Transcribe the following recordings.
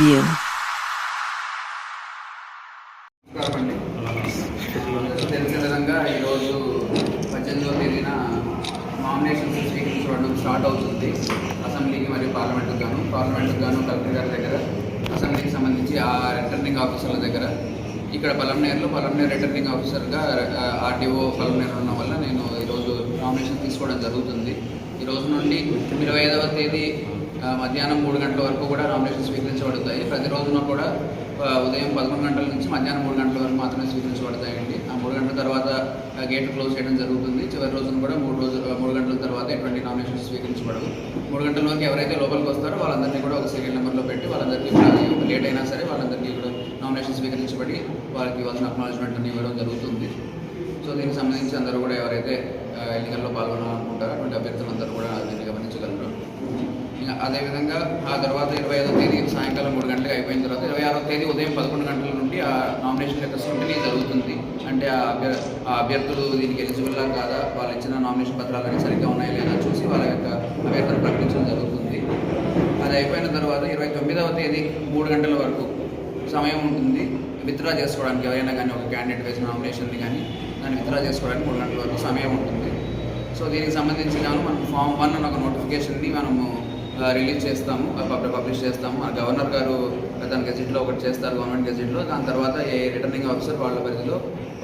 view. తెలిసిన విధంగా ఈరోజు పద్దెనిమిదవ తేదీన నామినేషన్ స్వీకరించడం స్టార్ట్ అవుతుంది అసెంబ్లీకి మరియు పార్లమెంట్కి గాను పార్లమెంట్కి గాను కలెక్టర్ గారి దగ్గర అసెంబ్లీకి సంబంధించి ఆ రిటర్నింగ్ ఆఫీసర్ల దగ్గర ఇక్కడ పలంనేరులో పలంనేరు రిటర్నింగ్ ఆఫీసర్గా ఆర్టీఓ పలంనేరు ఉన్న వల్ల నేను ఈరోజు నామినేషన్ తీసుకోవడం జరుగుతుంది ఈరోజు నుండి ఇరవై ఐదవ తేదీ మధ్యాహ్నం మూడు గంటల వరకు కూడా నామినేషన్ స్వీకరించబడతాయి. ప్రతి రోజున కూడా ఉదయం పదకొండు గంటల నుంచి మధ్యాహ్నం మూడు గంటల వరకు మాత్రమే స్వీకరించబడతాయండి. ఆ మూడు గంటల తర్వాత గేట్ క్లోజ్ చేయడం జరుగుతుంది. చివరి రోజున కూడా మూడు రోజు మూడు గంటల తర్వాత ఎటువంటి నామినేషన్స్ స్వీకరించబడవు. మూడు గంటల్లోకి ఎవరైతే లోపలికి వస్తారో వాళ్ళందరినీ కూడా ఒక సీరియల్ నెంబర్లో పెట్టి వాళ్ళందరికీ లేట్ అయినా సరే వాళ్ళందరికీ కూడా నామినేషన్ స్వీకరించబడి వాళ్ళకి ఇవ్వాల్సిన అక్నాలజ్మెంట్ అని ఇవ్వడం జరుగుతుంది. సో దీనికి సంబంధించి అందరూ కూడా ఎవరైతే ఎన్నికల్లో పాల్గొనాలనుకుంటారో అటువంటి అభ్యర్థులందరూ కూడా దీన్ని గమనించగలరు. అదేవిధంగా ఆ తర్వాత ఇరవై ఐదో తేదీ సాయంకాలం మూడు గంటలకు అయిపోయిన తర్వాత ఇరవై ఆరో తేదీ ఉదయం పదకొండు గంటల నుండి ఆ నామినేషన్ యొక్క స్క్రూటినీ జరుగుతుంది. అంటే ఆ ఆ అభ్యర్థులు దీనికి ఎలిజిబుల్లా కాదా? వాళ్ళు ఇచ్చిన నామినేషన్ పత్రాలన్నీ సరిగ్గా ఉన్నాయా లేదా చూసి వాళ్ళ యొక్క అభ్యర్థులు ప్రకటించడం జరుగుతుంది. అది అయిపోయిన తర్వాత ఇరవై తొమ్మిదవ తేదీ మూడు గంటల వరకు సమయం ఉంటుంది. విత్డ్రా చేసుకోవడానికి ఎవరైనా కానీ ఒక క్యాండిడేట్ వేసిన నామినేషన్ని కానీ దాన్ని విత్డ్రా చేసుకోవడానికి మూడు గంటల వరకు సమయం ఉంటుంది. సో దీనికి సంబంధించి గాను మనం ఫామ్ వన్ అన్న ఒక నోటిఫికేషన్ని మనము రిలీజ్ చేస్తాము పబ్లిష్ చేస్తాము. మన గవర్నర్ గారు దాని గెజిట్లో ఒకటి చేస్తారు గవర్నమెంట్ గెజిట్లో. దాని తర్వాత ఏ రిటర్నింగ్ ఆఫీసర్ వాళ్ళ పరిధిలో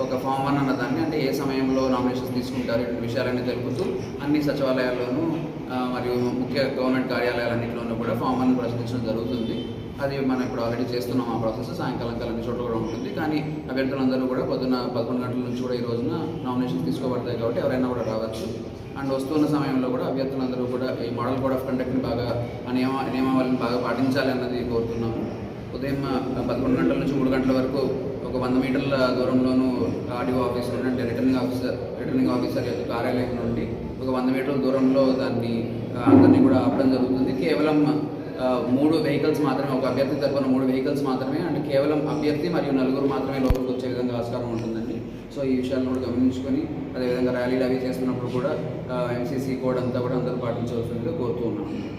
ఒక ఫామ్ వన్ అన్న దాన్ని అంటే ఏ సమయంలో నామినేషన్స్ తీసుకుంటారు ఇటువంటి విషయాలన్నీ తెలుపుతూ అన్ని సచివాలయాల్లోనూ మరియు ముఖ్య గవర్నమెంట్ కార్యాలయాలన్నింటిలోనూ కూడా ఫామ్ వన్ ప్రశ్నించడం జరుగుతుంది. అది మనం ఇప్పుడు ఆల్రెడీ చేస్తున్నాం ఆ ప్రాసెస్. సాయంకాలం కాలం చోట్ల కూడా ఉంటుంది. కానీ అభ్యర్థులందరూ కూడా పొద్దున్న పదకొండు గంటల నుంచి కూడా ఈ రోజున నామినేషన్ తీసుకోబడతాయి కాబట్టి ఎవరైనా కూడా రావచ్చు. అండ్ వస్తున్న సమయంలో కూడా అభ్యర్థులందరూ కూడా ఈ మోడల్ కోడ్ ఆఫ్ కండక్ట్ని బాగా ఆ నియమ నియమావళిని బాగా పాటించాలి అన్నది కోరుతున్నాము ఉదయం పదకొండు గంటల నుంచి మూడు గంటల వరకు ఒక వంద మీటర్ల దూరంలోనూ ఆర్డీఓ ఆఫీసర్ అంటే రిటర్నింగ్ ఆఫీసర్ రిటర్నింగ్ ఆఫీసర్ యొక్క కార్యాలయం నుండి ఒక వంద మీటర్ల దూరంలో దాన్ని అందరినీ కూడా ఆపడం జరుగుతుంది. కేవలం మూడు వెహికల్స్ మాత్రమే ఒక అభ్యర్థి తరపున మూడు వెహికల్స్ మాత్రమే అంటే కేవలం అభ్యర్థి మరియు నలుగురు మాత్రమే లోపలికి వచ్చే విధంగా ఆస్కారం ఉంటుందండి. సో ఈ విషయాలను కూడా గమనించుకొని అదేవిధంగా ర్యాలీలు అవి చేస్తున్నప్పుడు కూడా ఎంసీసీ కోడ్ అంతా కూడా అందరూ పాటించవలసిందిగా కోరుతూ ఉన్నాం.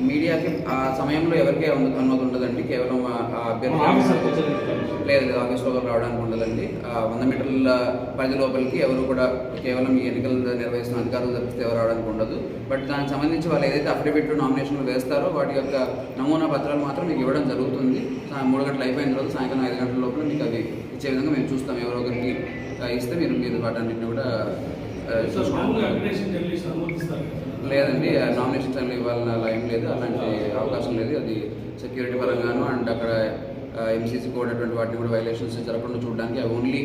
మీడియాకి ఆ సమయంలో ఎవరికీ అను- అనుమతి ఉండదండి. కేవలం అభ్యర్థి లేదు లోపల రావడానికి ఉండదండి. వంద మీటర్ల పరిధి లోపలికి ఎవరు కూడా కేవలం ఈ ఎన్నికలు నిర్వహిస్తున్న అధికారులు తప్పిస్తే ఎవరు రావడానికి ఉండదు. బట్ దానికి సంబంధించి వాళ్ళు ఏదైతే అఫిడవిట్ నామినేషన్లు వేస్తారో వాటి యొక్క నమూనా పత్రాలు మాత్రం మీకు ఇవ్వడం జరుగుతుంది. మూడు గంటలు అయిపోయిన తర్వాత సాయంకాలం ఐదు గంటల లోపల మీకు అవి ఇచ్చే విధంగా మేము చూస్తాం. ఎవరో ఒకరికి ఇస్తే మీరు మీరు వాటన్నిటిని కూడా? లేదండి నామినేషన్స్ అన్ని ఇవ్వాలన్న అలా ఏం లేదు. అలాంటి అవకాశం లేదు. అది సెక్యూరిటీ పరంగాను అండ్ అక్కడ ఎంసీసీ కోడ్ అటువంటి వాటిని కూడా వైలేషన్స్ జరగకుండా చూడడానికి అవి ఓన్లీ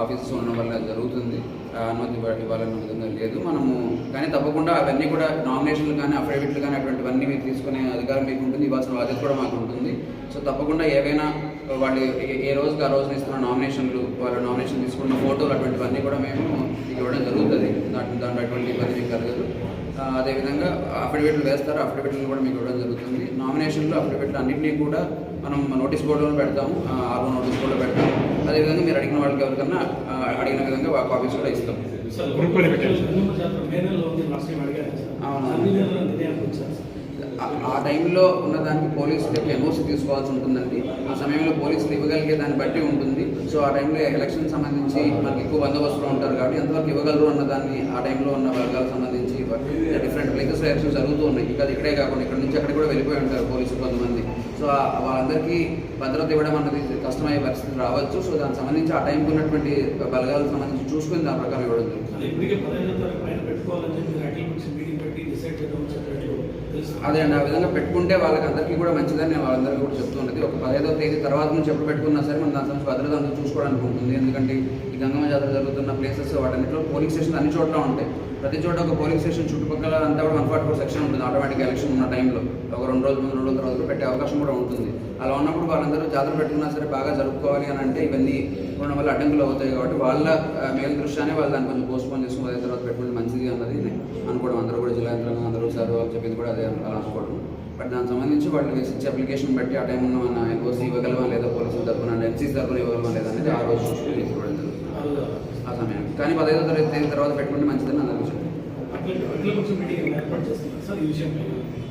ఆఫీసెస్ ఉండడం వల్ల జరుగుతుంది. అనుమతి ఇవ్వ- ఇవ్వాలన్న విధంగా లేదు. మనము కానీ తప్పకుండా అవన్నీ కూడా నామినేషన్లు కానీ అఫిడవిట్లు కానీ అటువంటివన్నీ మీరు తీసుకునే అధికారం మీకు ఉంటుంది ఇవ్వాల్సిన బాధ్యత కూడా మాకు ఉంటుంది సో తప్పకుండా ఏవైనా వాళ్ళు ఏ- రోజుకి ఆ రోజున ఇస్తున్న నామినేషన్లు వాళ్ళు నామినేషన్ తీసుకున్న ఫోటోలు అటువంటివన్నీ కూడా మేము మీకు ఇవ్వడం జరుగుతుంది. దాంట్లో దాంట్లో ఎటువంటి ఇబ్బంది మీకు కలగదు. అదేవిధంగా అఫిడవిట్లు వేస్తారు. అఫిడవిట్లు కూడా మీకు ఇవ్వడం జరుగుతుంది. నామినేషన్లు అఫిడవిట్లు అన్నింటినీ కూడా మనం నోటీస్ బోర్డులో పెడతాము. ఆర్ఓ నోటీస్ బోర్డులో పెడతాము. అదేవిధంగా మీరు అడిగిన వాళ్ళకి ఎవరికన్నా అడిగిన విధంగా కాపీస్ కూడా ఇస్తాం అవును. ఆ- టైంలో ఉన్న దానికి పోలీసులు యొక్క ఎన్ఓసి తీసుకోవాల్సి ఉంటుందండి. ఆ సమయంలో పోలీసులు ఇవ్వగలిగే దాన్ని బట్టి ఉంటుంది. సో ఆ టైంలో ఎలక్షన్ సంబంధించి మనకి ఎక్కువ బందోబస్తులో ఉంటారు కాబట్టి ఎంతవరకు ఇవ్వగలరు అన్న దాన్ని ఆ టైంలో ఉన్న వర్గాలకు సంబంధించి డిఫరెంట్ ప్లేసెస్ ఎలక్షన్స్ జరుగుతూ ఉన్నాయి. ఇంకా ఇక్కడే కాకుండా ఇక్కడ నుంచి అక్కడ కూడా వెళ్ళిపోయి ఉంటారు పోలీసులు కొంతమంది. సో వాళ్ళందరికీ భద్రత ఇవ్వడం అన్నది కష్టమయ్యే పరిస్థితి రావచ్చు. సో దానికి సంబంధించి ఆ టైంకి ఉన్నటువంటి బలగాలకు సంబంధించి చూసుకుని దాని ప్రకారం ఇవ్వడం జరుగుతుంది. అది అదే అండి. ఆ విధంగా పెట్టుకుంటే వాళ్ళకి అందరికీ కూడా మంచిదని నేను వాళ్ళందరికీ కూడా చెప్తున్నది ఒక పదహైదవ తేదీ తర్వాత నుంచి ఎప్పుడు పెట్టుకున్నా సరే మనం దాని సంబంధించి భద్రత అందరూ చూసుకోవడానికి ఉంటుంది ఎందుకంటే ఈ గంగమ్మ జాతర జరుగుతున్న ప్లేసెస్ వాటన్నిటిలో పోలింగ్ స్టేషన్ అన్ని చోట్ల ఉంటాయి. ప్రతి చోట ఒక పోలింగ్ స్టేషన్ చుట్టుపక్కల అంతా కూడా వన్ ఫార్టీ ఫోర్ సెక్షన్ ఉంటుంది. ఆటోమేటిక్ ఎలక్షన్ ఉన్న టైంలో ఒక రెండు రోజులు ముందు రెండు రోజుల తర్వాత పెట్టే అవకాశం కూడా ఉంటుంది. అలా ఉన్నప్పుడు వాళ్ళందరూ జాతర పెట్టుకున్నా సరే బాగా జరుపుకోవాలి అని అంటే ఇవన్నీ ఉండడం వల్ల అడ్డంకులు అవుతాయి కాబట్టి వాళ్ళ మేలు దృష్ట్యానే వాళ్ళు దాన్ని కొంచెం పోస్ట్పోన్ చేసుకుని అదే తర్వాత పెట్టుకుంటే మంచిది అన్నది నేను అనుకోవడం అందరూ కూడా జిల్లా యంత్రాంగం వాళ్ళు చెప్పింది కూడా అదే అలా అనుకోవడం బట్ దానికి సంబంధించి వాళ్ళు వేసి ఇచ్చే అప్లికేషన్ బట్టి ఆ టైం ఉన్న మన ఎన్ఓసి ఇవ్వగలమా లేదా పోలీసుల తరఫున ఎంసీ తరఫున ఇవ్వగలమా లేదా అనేది ఆ రోజు చూసుకుని ఇవ్వడం జరుగుతుంది. ఆ సమయం కానీ పదహైదో తరగతి తర్వాత పెట్టుకుంటే మంచిదని అందరూ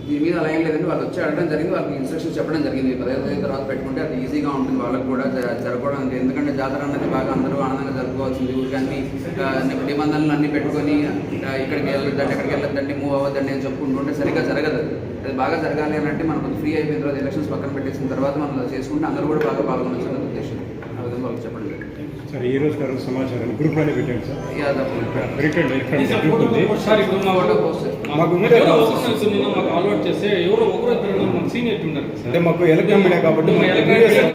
మీ మీద అలా ఏం లేదండి. వాళ్ళు వచ్చి అడగడం జరిగింది. వాళ్ళకి ఇన్స్ట్రక్షన్ చెప్పడం జరిగింది. పదహైదు తేదీ తర్వాత పెట్టుకుంటే అది ఈజీగా ఉంటుంది. వాళ్ళకి కూడా జరగడం జరగడానికి ఎందుకంటే జాతర అన్నది బాగా అందరూ ఆనందంగా జరుపుకోవాల్సింది. ఊరికి అన్ని నిబంధనలు అన్ని పెట్టుకొని ఇక్కడికి వెళ్ళొద్దండి ఎక్కడికి వెళ్ళొద్దండి మూవ్ అవ్వద్దండి అని చెప్పుకుంటుంటే సరిగ్గా జరగదు. అది. బాగా జరగాలి అని అంటే మనకు ఫ్రీ అయిపోయిన తర్వాత ఎలక్షన్స్ పక్కన పెట్టేసిన తర్వాత మనం చేసుకుంటే అందరూ కూడా బాగా పాల్గొనొచ్చు అనే ఉద్దేశం ఆ విధంగా వాళ్ళకి చెప్పండి సార్ ఈ రోజు గారు సమాచారం గ్రూప్లోనే పెట్టండి సార్. పెట్టండి ఇక్కడ గ్రూప్ ఉంది. మాకు మాకు అలవాటు చేస్తే ఎవరో ఒకరు మన సీనియర్ ఉన్నారు అంటే సార్ మాకు ఎలక్ట్రాన్ మీడియా కాబట్టి